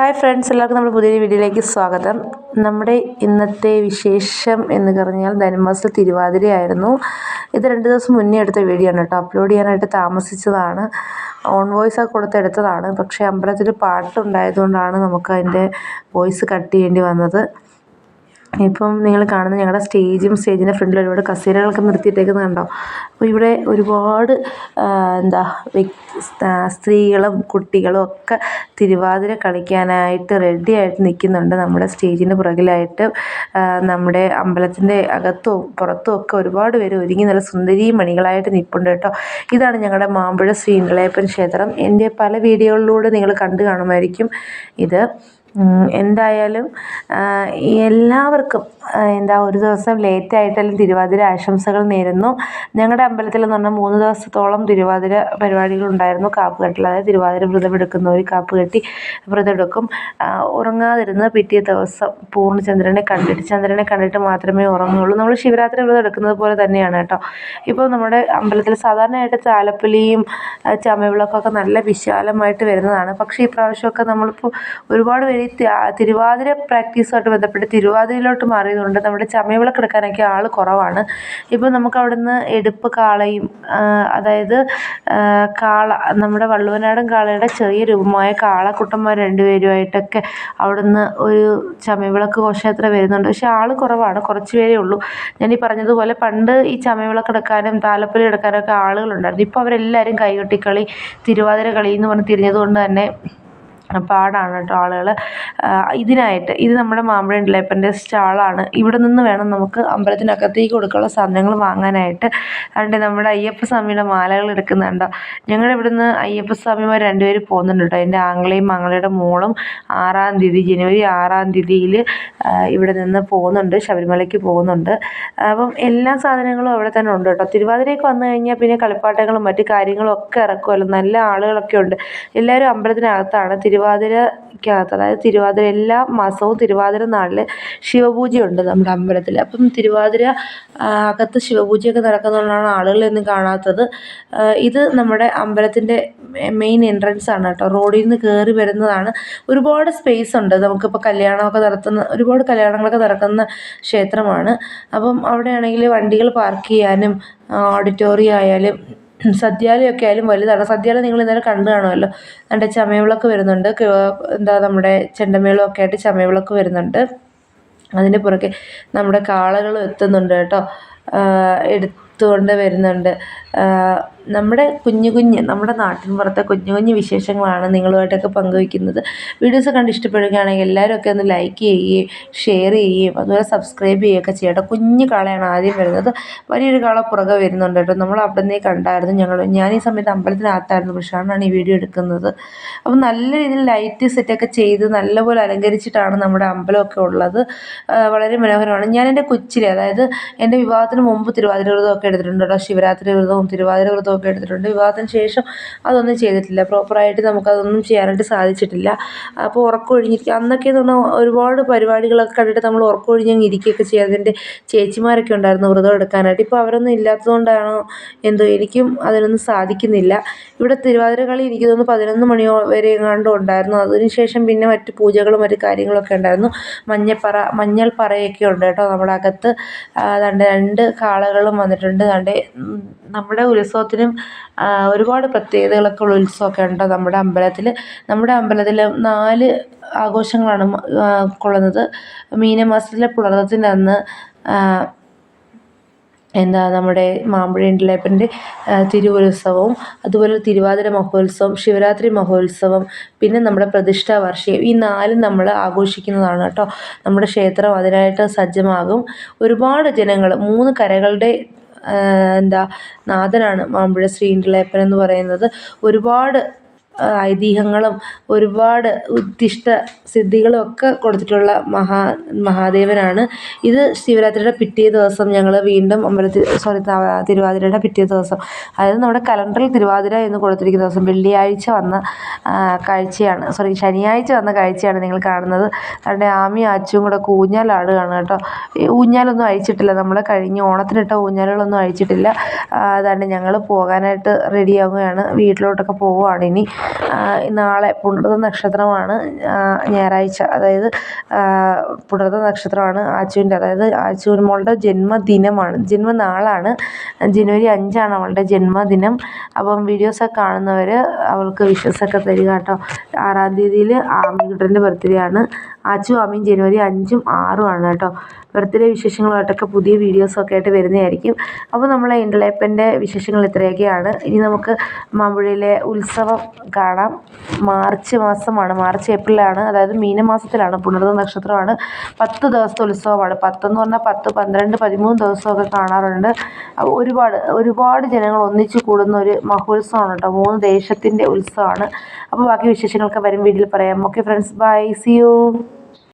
Hi friends എല്ലാവർക്കും നമ്മുടെ പുതിയ വീഡിയോയിലേക്ക് സ്വാഗതം. നമ്മുടെ ഇന്നത്തെ വിശേഷം എന്ന് പറഞ്ഞാൽ ധനുമാസ തിരുവാതിരയായിരുന്നു ഇത് രണ്ട് ദിവസം മുന്നേ എടുത്ത വീഡിയോ ആണ് കേട്ടോ. അപ്ലോഡ് ചെയ്യാനായിട്ട് താമസിച്ചതാണ്. ഓൺ വോയിസ് ഒക്കെ കൊടുത്തെടുത്തതാണ് പക്ഷേ അമ്പലത്തിൽ പാട്ടുണ്ടായതുകൊണ്ടാണ് നമുക്ക് അതിന്റെ വോയിസ് കട്ട് ചെയ്യേണ്ടി വന്നത്. ഇപ്പം നിങ്ങൾ കാണുന്ന ഞങ്ങളുടെ സ്റ്റേജും സ്റ്റേജിന്റെ ഫ്രണ്ടിൽ ഒരുപാട് കസേരകളൊക്കെ നിർത്തിയിട്ടേക്കുന്നത് കണ്ടോ? അപ്പോൾ ഇവിടെ ഒരുപാട് എന്താ സ്ത്രീകളും കുട്ടികളും ഒക്കെ തിരുവാതിര കളിക്കാനായിട്ട് റെഡി ആയിട്ട് നിൽക്കുന്നുണ്ട് നമ്മുടെ സ്റ്റേജിന്റെ പുറകിലായിട്ട്. നമ്മുടെ അമ്പലത്തിന്റെ അകത്തും പുറത്തും ഒക്കെ ഒരുപാട് പേര് ഒരുങ്ങി നല്ല സുന്ദരി മണികളായിട്ട് നിൽപ്പുണ്ട് കേട്ടോ. ഇതാണ് ഞങ്ങളുടെ മാമ്പഴ ശ്രീ ഇളയപ്പൻ ക്ഷേത്രം. എന്റെ പല വീഡിയോകളിലൂടെ നിങ്ങൾ കണ്ടു കാണുമായിരിക്കും ഇത്. എന്തായാലും എല്ലാവർക്കും എന്താ ഒരു ദിവസം ലേറ്റ് ആയിട്ടാലും തിരുവാതിര ആശംസകൾ നേരുന്നു. ഞങ്ങളുടെ അമ്പലത്തിൽ എന്ന് പറഞ്ഞാൽ മൂന്ന് ദിവസത്തോളം തിരുവാതിര പരിപാടികൾ ഉണ്ടായിരുന്നു കാപ്പുകെട്ടൽ അതായത് തിരുവാതിര വ്രതമെടുക്കുന്നവർ കാപ്പുകെട്ടി വ്രതമെടുക്കും ഉറങ്ങാതിരുന്ന് പിറ്റേ ദിവസം പൂർണചന്ദ്രനെ കണ്ടിട്ട് ചന്ദ്രനെ കണ്ടിട്ട് മാത്രമേ ഉറങ്ങുകയുള്ളൂ നമ്മൾ ശിവരാത്രി വ്രതം എടുക്കുന്നത് പോലെ തന്നെയാണ് കേട്ടോ. ഇപ്പോൾ നമ്മുടെ അമ്പലത്തിൽ സാധാരണയായിട്ട് താലപ്പൊലിയും ചമയവിളക്കൊക്കെ നല്ല വിശാലമായിട്ട് വരുന്നതാണ്. പക്ഷേ ഈ പ്രാവശ്യമൊക്കെ നമ്മളിപ്പോൾ ഒരുപാട് പേര് തിരുവാതിര പ്രാക്ടീസുമായിട്ട് ബന്ധപ്പെട്ട് തിരുവാതിരയിലോട്ട് മാറിയതുകൊണ്ട് നമ്മുടെ ചമയവിളക്ക് എടുക്കാനൊക്കെ ആൾ കുറവാണ്. ഇപ്പോൾ നമുക്ക് അവിടുന്ന് എടുപ്പ് കാളയും അതായത് കാള നമ്മുടെ വള്ളുവനാടൻ കാളയുടെ ചെറിയ രൂപമായ കാളക്കുട്ടന്മാർ രണ്ടുപേരുമായിട്ടൊക്കെ അവിടുന്ന് ഒരു ചമയവിളക്ക് ഘോഷയാത്ര വരുന്നുണ്ട്. പക്ഷേ ആൾ കുറവാണ് കുറച്ച് പേരേ ഉള്ളൂ. ഞാൻ ഈ പറഞ്ഞതുപോലെ പണ്ട് ഈ ചമയവിളക്ക് എടുക്കാനും താലപ്പൊലി എടുക്കാനൊക്കെ ആളുകളുണ്ടായിരുന്നു. ഇപ്പോൾ അവരെല്ലാവരും കൈകൊട്ടിക്കളി തിരുവാതിര കളി എന്ന് പറഞ്ഞ് തിരിഞ്ഞതുകൊണ്ട് തന്നെ പാടാണ് കേട്ടോ ആളുകൾ ഇതിനായിട്ട് ഇത് നമ്മുടെ മാമ്പഴം ഇളയപ്പന്റെ സ്റ്റാളാണ്. ഇവിടെ നിന്ന് വേണം നമുക്ക് അമ്പലത്തിനകത്തേക്ക് കൊടുക്കാനുള്ള സാധനങ്ങൾ വാങ്ങാനായിട്ട്. അതുകൊണ്ട് നമ്മുടെ അയ്യപ്പസ്വാമിയുടെ മാലകൾ എടുക്കുന്നുണ്ടോ. ഞങ്ങളുടെ ഇവിടുന്ന് അയ്യപ്പസ്വാമിമാർ രണ്ടുപേരും പോകുന്നുണ്ട് കേട്ടോ. എന്റെ ആങ്ങളെയും മങ്ങളുടെ മോളും ആറാം തീയതി ജനുവരി ആറാം തീയതിയിൽ ഇവിടെ നിന്ന് പോകുന്നുണ്ട്. ശബരിമലയ്ക്ക് പോകുന്നുണ്ട്. അപ്പം എല്ലാ സാധനങ്ങളും അവിടെ തന്നെ ഉണ്ട് കേട്ടോ. തിരുവാതിരയ്ക്ക് വന്നു കഴിഞ്ഞാൽ പിന്നെ കളിപ്പാട്ടങ്ങളും മറ്റു കാര്യങ്ങളും ഒക്കെ ഇറക്കുമല്ലോ നല്ല ആളുകളൊക്കെ ഉണ്ട്. എല്ലാവരും അമ്പലത്തിനകത്താണ് തിരു തിരുവാതിരയ്ക്കകത്ത് അതായത് തിരുവാതിര എല്ലാ മാസവും തിരുവാതിര നാളിൽ ശിവപൂജയുണ്ട് നമ്മുടെ അമ്പലത്തിൽ അപ്പം തിരുവാതിര അകത്ത് ശിവപൂജയൊക്കെ നടക്കുന്നതുകൊണ്ടാണ് ആളുകളെന്നും കാണാത്തത്. ഇത് നമ്മുടെ അമ്പലത്തിന്റെ മെയിൻ എൻട്രൻസ് ആണ് കേട്ടോ. റോഡിൽ നിന്ന് കയറി വരുന്നതാണ്. ഒരുപാട് സ്പേസ് ഉണ്ട്. നമുക്കിപ്പോൾ കല്യാണമൊക്കെ നടത്തുന്ന ഒരുപാട് കല്യാണങ്ങളൊക്കെ നടക്കുന്ന ക്ഷേത്രമാണ്. അപ്പം അവിടെയാണെങ്കിൽ വണ്ടികൾ പാർക്ക് ചെയ്യാനും ഓഡിറ്റോറിയം ആയാലും സദ്യാലയമൊക്കെ ആയാലും വലുതാണ് സദ്യാലയം നിങ്ങൾ ഇന്നലെ കണ്ടു കാണുമല്ലോ. അതിന്റെ ചമയവിളക്ക് വരുന്നുണ്ട്. എന്താ നമ്മുടെ ചെണ്ടമേളമൊക്കെ ആയിട്ട് ചമയവിളക്ക് വരുന്നുണ്ട്. അതിന്റെ പുറകെ നമ്മുടെ കാളകളും എത്തുന്നുണ്ട് കേട്ടോ. എടുത്തുകൊണ്ട് വരുന്നുണ്ട്. നമ്മുടെ കുഞ്ഞു കുഞ്ഞ് നമ്മുടെ നാട്ടിൻ പുറത്തെ കുഞ്ഞു കുഞ്ഞു വിശേഷങ്ങളാണ് നിങ്ങളുമായിട്ടൊക്കെ പങ്കുവയ്ക്കുന്നത്. വീഡിയോസ് കണ്ട് ഇഷ്ടപ്പെടുകയാണെങ്കിൽ എല്ലാവരും ഒക്കെ ഒന്ന് ലൈക്ക് ചെയ്യുകയും ഷെയർ ചെയ്യുകയും അതുപോലെ സബ്സ്ക്രൈബ് ചെയ്യുകയൊക്കെ ചെയ്യട്ടെ കുഞ്ഞു കാളയാണ് ആദ്യം വരുന്നത്. വലിയൊരു കാള പുറകെ വരുന്നുണ്ട് കേട്ടോ. നമ്മൾ അവിടെ നിന്നേ കണ്ടായിരുന്നു. ഞങ്ങൾ ഞാൻ ഈ സമയത്ത് അമ്പലത്തിനകത്തായിരുന്നു പക്ഷാണ് ഈ വീഡിയോ എടുക്കുന്നത്. അപ്പം നല്ല രീതിയിൽ ലൈറ്റ് സെറ്റൊക്കെ ചെയ്ത് നല്ലപോലെ അലങ്കരിച്ചിട്ടാണ് നമ്മുടെ അമ്പലമൊക്കെ ഉള്ളത്. വളരെ മനോഹരമാണ്. ഞാൻ എന്റെ കൊച്ചിലെ അതായത് എന്റെ വിവാഹത്തിന് മുമ്പ് തിരുവാതിരകളൊക്കെ എടുത്തിട്ടുണ്ട് കേട്ടോ ശിവരാത്രി വ്രതവും തിരുവാതിര വ്രതവും ഒക്കെ എടുത്തിട്ടുണ്ട്. വിവാഹത്തിന് ശേഷം അതൊന്നും ചെയ്തിട്ടില്ല. പ്രോപ്പറായിട്ട് നമുക്കതൊന്നും ചെയ്യാനായിട്ട് സാധിച്ചിട്ടില്ല. അപ്പോൾ ഉറക്കമൊഴിഞ്ഞിരിക്കുക അന്നൊക്കെ എന്ന് പറഞ്ഞാൽ ഒരുപാട് പരിപാടികളൊക്കെ കണ്ടിട്ട് നമ്മൾ ഉറക്കമൊഴിഞ്ഞങ്ങ് ഇരിക്കുകയൊക്കെ ചെയ്യാതിന്റെ ചേച്ചിമാരൊക്കെ ഉണ്ടായിരുന്നു വ്രതം എടുക്കാനായിട്ട്. ഇപ്പോൾ അവരൊന്നും ഇല്ലാത്തതുകൊണ്ടാണോ എന്തോ എനിക്കും അതിനൊന്നും സാധിക്കുന്നില്ല. ഇവിടെ തിരുവാതിര കളി എനിക്ക് തോന്നുന്നു പതിനൊന്ന് മണി വരെ എങ്ങാണ്ടും ഉണ്ടായിരുന്നു. അതിനുശേഷം പിന്നെ മറ്റ് പൂജകളും മറ്റു കാര്യങ്ങളൊക്കെ ഉണ്ടായിരുന്നു. മഞ്ഞപ്പറ മഞ്ഞൾ പറയൊക്കെ ഉണ്ട് കേട്ടോ നമ്മുടെ അകത്ത്. രണ്ട് കാളകളും വന്നിട്ടുണ്ട്. ദാണ്ട് നമ്മുടെ ഉത്സവത്തിനും ഒരുപാട് പ്രത്യേകതകളൊക്കെ ഉള്ള ഉത്സവമൊക്കെ ഉണ്ട് നമ്മുടെ അമ്പലത്തിൽ. നമ്മുടെ അമ്പലത്തിൽ നാല് ആഘോഷങ്ങളാണ് കൊള്ളുന്നത്. മീനമാസത്തിലെ പുലർത്തത്തിന്റെ അന്ന് എന്താ നമ്മുടെ മാമ്പഴ ഇളയപ്പന്റെ തിരുവുത്സവവും അതുപോലെ തിരുവാതിര മഹോത്സവം ശിവരാത്രി മഹോത്സവം പിന്നെ നമ്മുടെ പ്രതിഷ്ഠാ വാർഷികം. ഈ നാലും നമ്മൾ ആഘോഷിക്കുന്നതാണ് കേട്ടോ. നമ്മുടെ ക്ഷേത്രം അതിനായിട്ട് സജ്ജമാകും. ഒരുപാട് ജനങ്ങൾ മൂന്ന് കരകളുടെ എന്താ നാഥനാണ് മാമ്പുഴ ശ്രീ എന്ന് പറയുന്നത്. ഒരുപാട് ഐതിഹ്യങ്ങളും ഒരുപാട് ഉദ്ദിഷ്ട സിദ്ധികളും ഒക്കെ കൊടുത്തിട്ടുള്ള മഹാ മഹാദേവനാണ്. ഇത് ശിവരാത്രിയുടെ പിറ്റേ ദിവസം ഞങ്ങൾ വീണ്ടും അമ്പലത്തിൽ സോറി തിരുവാതിരയുടെ പിറ്റേ ദിവസം. അതായത് നമ്മുടെ കലണ്ടറിൽ തിരുവാതിര എന്ന് കൊടുത്തിരിക്കുന്ന ദിവസം വെള്ളിയാഴ്ച വന്ന കാഴ്ചയാണ്. സോറി ശനിയാഴ്ച വന്ന കാഴ്ചയാണ് നിങ്ങൾ കാണുന്നത്. അവിടെ ആമി ആച്ചും കൂടെ കൂഞ്ഞാലാടുകയാണ് കേട്ടോ. ഊഞ്ഞാലൊന്നും അഴിച്ചിട്ടില്ല. നമ്മൾ കഴിഞ്ഞ ഓണത്തിനിട്ട ഊഞ്ഞാലുകളൊന്നും അഴിച്ചിട്ടില്ല. അതാണ് ഞങ്ങൾ പോകാനായിട്ട് റെഡിയാവുകയാണ് വീട്ടിലോട്ടൊക്കെ പോവുകയാണ് ഇനി. നാളെ പുണർത നക്ഷത്രമാണ് ഞായറാഴ്ച. അതായത് പുണർത നക്ഷത്രമാണ് ആച്ചുവിന്റെ അതായത് ആച്ചുവിൻ മോളുടെ ജന്മദിനമാണ്. ജന്മനാളാണ്. ജനുവരി അഞ്ചാണ് അവളുടെ ജന്മദിനം. അപ്പം വീഡിയോസൊക്കെ കാണുന്നവർ അവൾക്ക് വിഷസൊക്കെ തരിക കേട്ടോ. ആറാം തീയതിയിൽ ആമിക്കുട്ടന്റെ ബർത്ത്ഡേ ആണ്. ആച്ചു ആമിയും ജനുവരി അഞ്ചും ആറും ആണ് കേട്ടോ. ബർത്ത്ഡേ വിശേഷങ്ങളുമായിട്ടൊക്കെ പുതിയ വീഡിയോസൊക്കെ ആയിട്ട് വരുന്നതായിരിക്കും. അപ്പോൾ നമ്മളെ ഇൻഡലേപ്പന്റെ വിശേഷങ്ങൾ ഇത്രയൊക്കെയാണ്. ഇനി നമുക്ക് മാമ്പുഴയിലെ ഉത്സവം കാണാം. മാർച്ച് മാസമാണ്. മാർച്ച് ഏപ്രിലാണ്. അതായത് മീനമാസത്തിലാണ്. പുണർത നക്ഷത്രമാണ്. പത്ത് ദിവസത്തെ ഉത്സവമാണ്. പത്തെന്ന് പറഞ്ഞാൽ പത്ത് പന്ത്രണ്ട് പതിമൂന്ന് ദിവസമൊക്കെ കാണാറുണ്ട്. ഒരുപാട് ഒരുപാട് ജനങ്ങൾ ഒന്നിച്ചു കൂടുന്ന ഒരു മഹോത്സവമാണ് കേട്ടോ. മൂന്ന് ദേശത്തിന്റെ ഉത്സവമാണ്. അപ്പോൾ ബാക്കി വിശേഷങ്ങളൊക്കെ വരും വീട്ടിൽ പറയാം. Okay friends bye see you